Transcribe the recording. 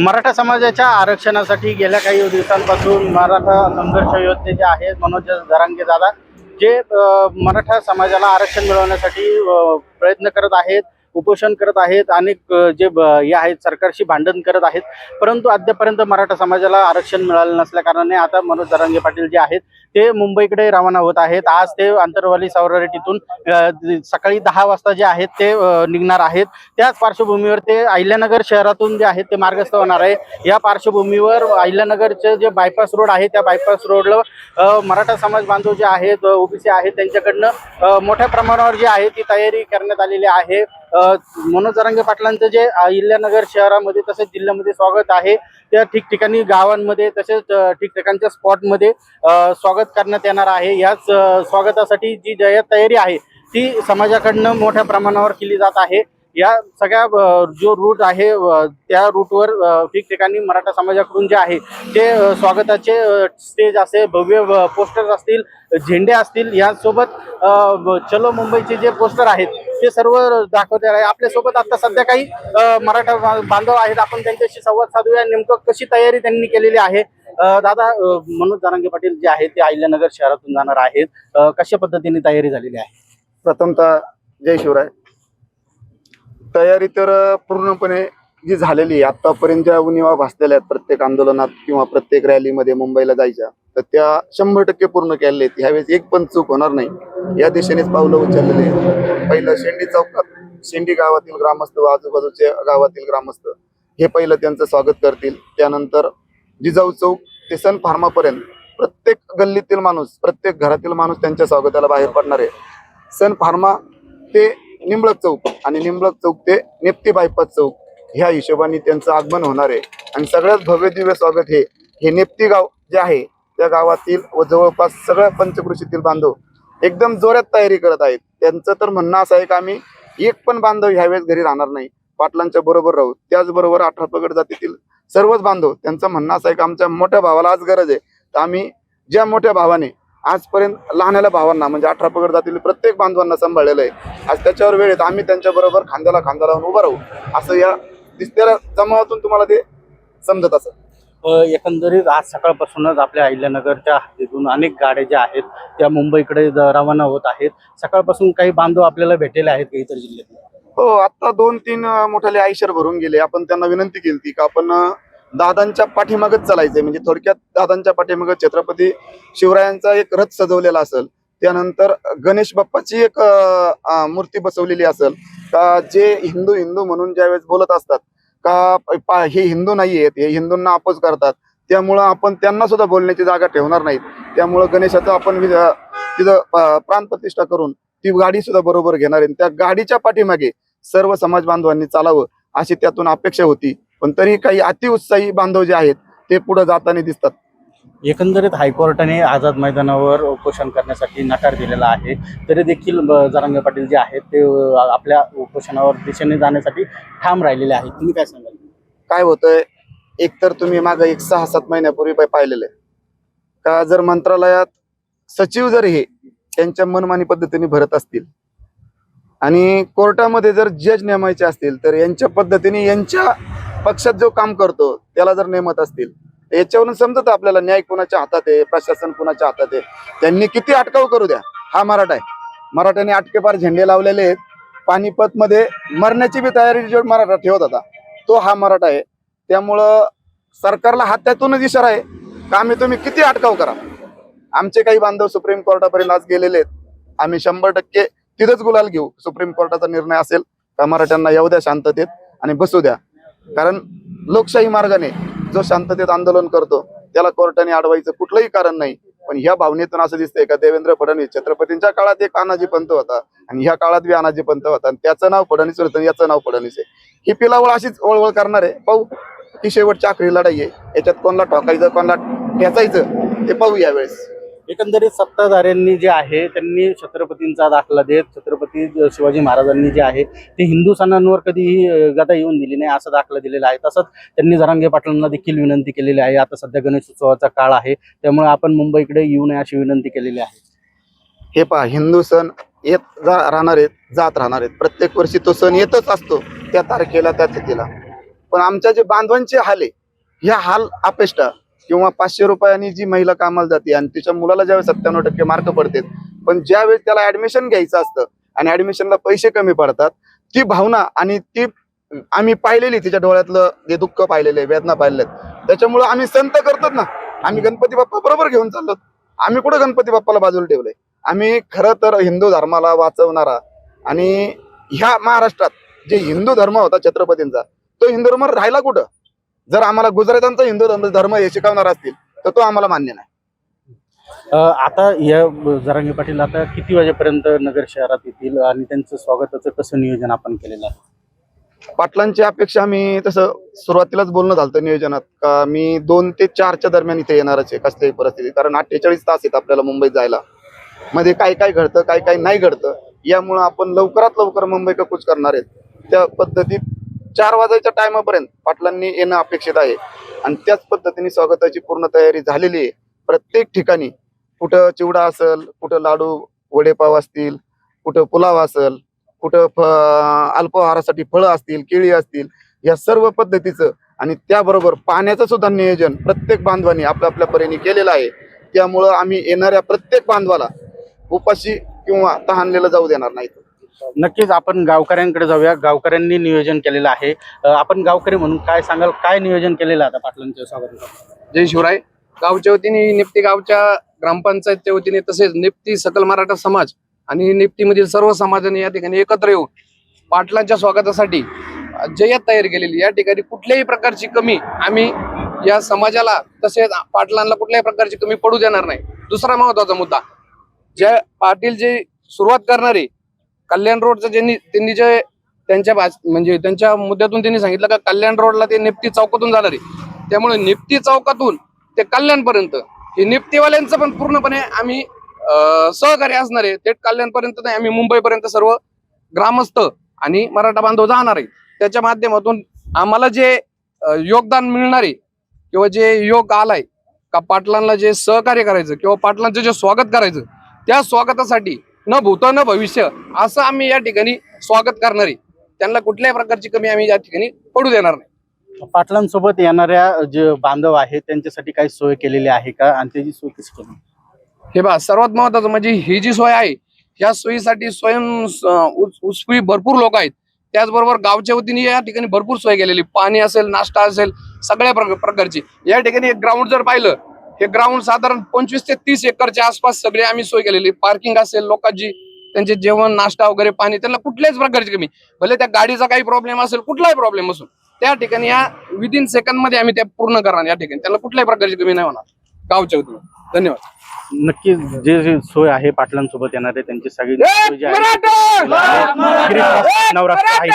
मराठा समाजाच्या आरक्षणासाठी गेल्या काही दिवसांपासून मराठा संघर्ष योद्धे जे आहेत मनोज धरांगे दादा जे मराठा समाजाला आरक्षण मिळवण्यासाठी प्रयत्न करत आहेत. उपोषण करत आहेत अनेक जे ब- हे आहेत सरकारशी भांडण करत आहेत. परंतु अद्यापर्यंत मराठा समाजाला आरक्षण मिळालं नसल्याकारणाने आता मनोज जरांगे पाटील जे आहेत ते मुंबईकडे रवाना होत आहेत. आज ते आंतरवाली सावरारेटीतून सकाळी दहा वाजता जे आहेत ते निघणार आहेत. त्याच पार्श्वभूमीवर ते अहिल्यानगर शहरातून जे आहेत ते मार्गस्थ होणार आहे. या पार्श्वभूमीवर अहिल्यानगरचे जे बायपास रोड आहे त्या बायपास रोडला मराठा समाज बांधव जे आहेत ओबीसी आहेत त्यांच्याकडनं मोठ्या प्रमाणावर जी आहे ती तयारी करण्यात आलेली आहे. मनोज जरांगे पाटलांचं जे अहिल्यानगर शहरामध्ये तसेच जिल्ह्यामध्ये स्वागत आहे. त्या ठिकठिकाणी गावांमध्ये तसेच ठिकठिकाणच्या स्पॉटमध्ये स्वागत करण्यात येणार आहे. याच स्वागतासाठी जी जय तयारी आहे ती समाजाकडनं मोठ्या प्रमाणावर केली जात आहे. या सगळ्या जो रूट आहे त्या रूटवर ठिकठिकाणी मराठा समाजाकडून जे आहे ते स्वागताचे स्टेज असे भव्य पोस्टर्स असतील झेंडे असतील यासोबत चलो मुंबईचे जे पोस्टर आहेत ते सर्व दाखवते आहे. आपल्यासोबत आता सध्या काही मराठा बांधव आहेत. आपण त्यांच्याशी संवाद साधूया. नेमकं कशी तयारी त्यांनी केलेली आहे? दादा मनोज दारांगे पाटील जे आहेत ते अहिल्यानगर शहरातून जाणार आहेत. कशा पद्धतीने तयारी झालेली आहे? प्रथमतः जय शिवराय. तयारी तर पूर्णपणे जी झालेली आहे आतापर्यंत ज्या उणिवा भासलेल्या आहेत प्रत्येक आंदोलनात किंवा प्रत्येक रॅलीमध्ये मुंबईला जायच्या तर त्या शंभर टक्के पूर्ण केलेल्या आहेत. ह्यावेळेस एक पण चूक होणार नाही. या दिशेनेच पावलं उचललेली आहेत. पहिलं शेंडी चौकात शेंडी गावातील ग्रामस्थ व आजूबाजूचे गावातील ग्रामस्थ हे पहिलं त्यांचं स्वागत करतील. त्यानंतर जिजाऊ चौक ते सन फार्मापर्यंत प्रत्येक गल्लीतील माणूस प्रत्येक घरातील माणूस त्यांच्या स्वागताला बाहेर पडणार आहे. सन फार्मा ते निंबळक चौक आणि निंबळक चौक ते नेप्ती बायपास चौक ह्या हिशोबाने त्यांचं आगमन होणार आहे. आणि सगळ्यात भव्य दिव्य स्वागत हे हे नेप्ती गाव जे आहे त्या गावातील व जवळपास सगळ्या पंचकृषीतील बांधव एकदम जोरात तयारी करत आहेत. त्यांचं तर म्हणणं असं आहे की आम्ही एक पण बांधव ह्यावेळेस घरी राहणार नाही. पाटलांच्या बरोबर राहू. त्याचबरोबर अठरा पगड जातीतील सर्वच बांधव त्यांचं म्हणणं असं आहे की आमच्या मोठ्या भावाला आज गरज आहे. तर आम्ही ज्या मोठ्या भावाने आजपर्यंत लहानाल्या भावांना म्हणजे अठरा पगड जातील प्रत्येक बांधवांना सांभाळलेलं आहे. आज त्याच्यावर वेळेत आम्ही त्यांच्याबरोबर खांद्याला खांदा लावून उभं राहू. असं या दिसत्या जमावातून तुम्हाला ते समजत असं अ, एकंदरीत आज सकाळपासूनच आपल्या अहिल्यानगरच्या हद्दीतून अनेक गाड्या ज्या आहेत त्या मुंबईकडे रवाना होत आहेत. सकाळपासून काही बांधव आपल्याला भेटलेले आहेत का इतर जिल्ह्यात हो आता दोन तीन मोठाले आयशर भरून गेले. आपण त्यांना विनंती केली की आपण दादांच्या पाठीमागच चालायचंय. म्हणजे थोडक्यात दादांच्या पाठीमाग छत्रपती शिवरायांचा एक रथ सजवलेला असेल. त्यानंतर गणेश बाप्पाची एक मूर्ती बसवलेली असेल. का जे हिंदू हिंदू म्हणून ज्यावेळेस बोलत असतात का हे हिंदू नाही आहेत हे हिंदूंना अपोज करतात. त्यामुळं आपण त्यांना सुद्धा बोलण्याची जागा ठेवणार नाहीत. त्यामुळं गणेशाचं आपण तिथं प्राणप्रतिष्ठा करून ती गाडी सुद्धा बरोबर घेणार आहे. त्या गाडीच्या पाठीमागे सर्व समाज बांधवांनी चालावं अशी त्यातून अपेक्षा होती. पण तरी काही अतिउत्साही बांधव जे आहेत ते पुढे जाताना दिसतात. एकंदरीत हायकोर्टाने आझाद मैदानावर उपोषण करण्यासाठी नकार दिलेला आहे. तरी देखील जरांगे पाटील जे आहेत ते आपल्या उपोषणावर दिशेने जाण्यासाठी ठाम राहिलेले आहेत. तुम्ही काय सांगाल? काय होतंय? एकतर तुम्ही मागे एक सहा सात महिन्यापूर्वी पाहिलेलं. आहे का जर मंत्रालयात सचिव जर हे त्यांच्या मनमानी पद्धतीने भरत असतील आणि कोर्टामध्ये जर जज नेमायचे असतील तर यांच्या पद्धतीने यांच्या पक्षात जो काम करतो त्याला जर नेमत असतील याच्यावरून समजत आपल्याला न्याय कुणाच्या हातात आहे प्रशासन कुणाच्या हातात आहे. त्यांनी किती अटकाव करू द्या. हा मराठा आहे. मराठ्याने अटकेपार झेंडे लावलेले आहेत. पानिपत मध्ये मरण्याची बी तयारी जो मराठा ठेवत होता तो हा मराठा आहे. त्यामुळं सरकारला हा त्यातूनच इशारा आहे. का आम्ही तुम्ही किती अटकाव करा. आमचे काही बांधव सुप्रीम कोर्टापर्यंत आज गेलेले आहेत. आम्ही शंभर टक्के तिथंच गुलाल घेऊ. सुप्रीम कोर्टाचा निर्णय असेल का मराठ्यांना येऊ द्या शांततेत आणि बसू द्या. कारण लोकशाही मार्गाने जो शांततेत आंदोलन करतो त्याला कोर्टाने अडवायचं कुठलंही कारण नाही. पण ह्या भावनेतून असं दिसतंय का देवेंद्र फडणवीस छत्रपतींच्या काळात एक अनाजी पंत होता आणि ह्या काळात बी अनाजी पंत होता आणि त्याचं नाव फडणवीस होतं याचं नाव फडणवीस आहे. ही पिलावळ अशीच वळवळ करणार आहे. पाहू ही शेवटची आखरी लढाई आहे. याच्यात कोणाला ठोकायचं कोणाला ठेचायचं ते पाहू यावेळेस. एकंदरीत सत्ताधाऱ्यांनी जे आहे त्यांनी छत्रपतींचा दाखला देत छत्रपती शिवाजी महाराजांनी जे आहे ते हिंदू सणांवर कधीही गदा येऊन दिली नाही असा दाखला दिलेला आहे. तसंच त्यांनी जरांगे पाटलांना देखील विनंती केलेली आहे. आता सध्या गणेश उत्सवाचा काळ आहे त्यामुळे आपण मुंबईकडे येऊ नये अशी विनंती केलेली आहे. हे पहा हिंदू सण येत जा राहणार आहेत जात राहणार आहेत. प्रत्येक वर्षी तो सण येतच असतो त्या तारखेला त्या तिथीला. पण आमच्या जे बांधवांचे हाल आहे ह्या हाल अपेष्टा किंवा पाचशे रुपयांनी जी महिला कामाला जाते आणि तिच्या मुलाला ज्यावेळेस सत्त्याण्णव टक्के मार्क पडतात पण ज्यावेळेस त्याला ऍडमिशन घ्यायचं असतं आणि ऍडमिशनला पैसे कमी पडतात ती भावना आणि ती आम्ही पाहिलेली तिच्या डोळ्यातलं जे दुःख पाहिलेले वेदना पाहिलेल्या आहेत त्याच्यामुळं आम्ही संत करतोच ना. आम्ही गणपती बाप्पा बरोबर घेऊन चाललो आम्ही कुठं गणपती बाप्पाला बाजूला ठेवलंय? आम्ही खरं तर हिंदू धर्माला वाचवणारा आणि ह्या महाराष्ट्रात जे हिंदू धर्म होता छत्रपतींचा तो हिंदू धर्म राहिला कुठं? जर आम्हाला गुजरातांचा हिंदू धर्म धर्म हे शिकवणार असतील तर तो आम्हाला मान्य नाही. आता या जरांगे पाटील आता किती वाजेपर्यंत नगर शहरात येतील आणि त्यांचं स्वागताचं कसं नियोजन आपण केलेलं आहे? पाटलांची अपेक्षा आम्ही तसं सुरुवातीलाच बोलणं झालं नियोजनात का मी दोन ते चारच्या दरम्यान इथे येणारच आहे कसल्याही परिस्थितीत. कारण अठ्ठेचाळीस तास आहेत आपल्याला मुंबईत जायला. मध्ये काय काय घडतं काय काय नाही घडतं यामुळं आपण लवकरात लवकर मुंबई कूच करणार आहेत. त्या पद्धतीत चार वाजायच्या टायमापर्यंत पाटलांनी येणं अपेक्षित आहे. आणि त्याच पद्धतीने स्वागताची पूर्ण तयारी झालेली आहे. प्रत्येक ठिकाणी कुठं चिवडा असेल कुठं लाडू वडेपाव असतील कुठं पुलाव असेल कुठं फ अल्पाहारासाठी फळं असतील केळी असतील या सर्व पद्धतीचं आणि त्याबरोबर पाण्याचं सुद्धा नियोजन प्रत्येक बांधवांनी आपल्या आपल्या परीने केलेलं आहे. त्यामुळं आम्ही येणाऱ्या प्रत्येक बांधवाला उपाशी किंवा तहानलेलं जाऊ देणार नाही नक्कीच आपण गावकऱ्यांकडे जाऊया. गावकऱ्यांनी नियोजन केलेलं आहे. आपण गावकरी म्हणून काय सांगाल? काय नियोजन केलेलं आता पाटलांच्या स्वागत जय शिवराय. गावच्या वतीने निपती गावच्या ग्रामपंचायतच्या वतीने तसेच निपती सकल मराठा समाज आणि निपतीमधील सर्व समाजाने या ठिकाणी एकत्र येऊन पाटलांच्या स्वागतासाठी जय्यत तयार केलेली. या ठिकाणी कुठल्याही प्रकारची कमी आम्ही या समाजाला तसेच पाटलांना कुठल्याही प्रकारची कमी पडू देणार नाही. दुसरा महत्त्वाचा मुद्दा. ज्या पाटील जे सुरुवात करणारे कल्याण रोडचं ज्यांनी त्यांनी जे त्यांच्या म्हणजे त्यांच्या मुद्द्यातून त्यांनी सांगितलं का कल्याण रोडला ते निफ्टी चौकातून जाणार आहे. त्यामुळे निफ्टी चौकातून ते कल्याणपर्यंत हे निप्तीवाल्यांचं पण पूर्णपणे आम्ही सहकार्य असणार आहे. थेट कल्याणपर्यंत नाही आम्ही मुंबईपर्यंत सर्व ग्रामस्थ आणि मराठा बांधव जाणार आहे. त्याच्या माध्यमातून आम्हाला जे योगदान मिळणार आहे किंवा जे योग आलाय का पाटलांना जे सहकार्य करायचं किंवा पाटलांचं जे स्वागत करायचं त्या स्वागतासाठी न भूत न भविष्य असं आम्ही या ठिकाणी स्वागत करणार आहे. त्यांना कुठल्याही प्रकारची कमी आम्ही या ठिकाणी पडू देणार नाही. पाटलांसोबत येणाऱ्या जे बांधव आहेत त्यांच्यासाठी काही सोय केलेली आहे का? आणि त्याची सोय कशी केली हे बा सर्वात महत्वाचं म्हणजे ही जी सोय आहे या सोयीसाठी स्वयं उत्स्फूर्त भरपूर लोक आहेत. त्याचबरोबर गावच्या वतीने या ठिकाणी भरपूर सोय केलेली. पाणी असेल नाश्ता असेल सगळ्या प्रक- प्रकारची. या ठिकाणी एक ग्राउंड जर पाहिलं हे ग्राउंड साधारण पंचवीस ते तीस एकरच्या आसपास सगळे आम्ही सोय केलेली. पार्किंग असेल लोकांची त्यांचे जेवण नाश्ता वगैरे पाणी त्यांना कुठल्याच प्रकारची कमी. भले त्या गाडीचा काही प्रॉब्लेम असेल कुठलाही प्रॉब्लेम असून त्या ठिकाणी या विदिन सेकंदमध्ये आम्ही त्या पूर्ण करणार या ठिकाणी. त्यांना कुठल्याही प्रकारची कमी नाही होणार. गावच्या वतीने. धन्यवाद. नक्की जे जे सोय आहे पाटलांसोबत येणारे त्यांची सगळी आहे मराठा! गिरीश नवरात्र आहे.